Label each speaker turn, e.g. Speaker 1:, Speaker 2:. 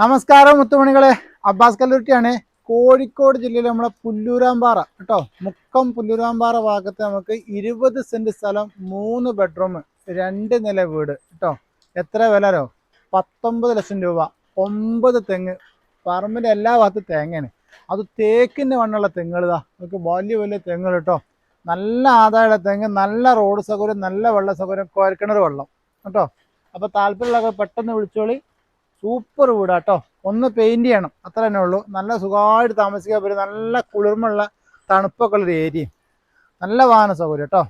Speaker 1: നമസ്കാരം മുത്തുമണികളെ. അബ്ബാസ് കല്ലൂരിറ്റിയാണ് കോഴിക്കോട് ജില്ലയിലെ നമ്മളെ പുല്ലൂരാമ്പാറ. കേട്ടോ? മുക്കം പുല്ലൂരാമ്പാറ ഭാഗത്ത് നമുക്ക് ഇരുപത് സെന്റ് സ്ഥലം മൂന്ന് ബെഡ്റൂം രണ്ട് നില വീട്. കേട്ടോ? എത്ര വിലരോ പത്തൊമ്പത് ലക്ഷം രൂപ. ഒമ്പത് തെങ്ങ്. പറമ്പിന്റെ എല്ലാ ഭാഗത്തും തേങ്ങയാണ്. അത് തേക്കിന്റെ മണ്ണുള്ള തെങ്ങുകളിതാ നമുക്ക് വലിയ വലിയ തെങ്ങുകൾ കേട്ടോ. നല്ല ആദായമുള്ള തെങ്ങ് നല്ല റോഡ് സൗകര്യം നല്ല വെള്ള സൗകര്യം കോരക്കിണർ വെള്ളം. കേട്ടോ? അപ്പോൾ താല്പര്യമുള്ളവർ പെട്ടെന്ന് വിളിച്ചോളി. സൂപ്പർ വീടാട്ടോ ഒന്ന് പെയിന്റ് ചെയ്യണം. അത്ര തന്നെ ഉള്ളൂ. നല്ല സുഖമായിട്ട് താമസിക്കാൻ പറ്റും. നല്ല കുളിർമുള്ള തണുപ്പൊക്കെ ഉള്ളൊരു ഏരിയ നല്ല വാഹന സൗകര്യം കേട്ടോ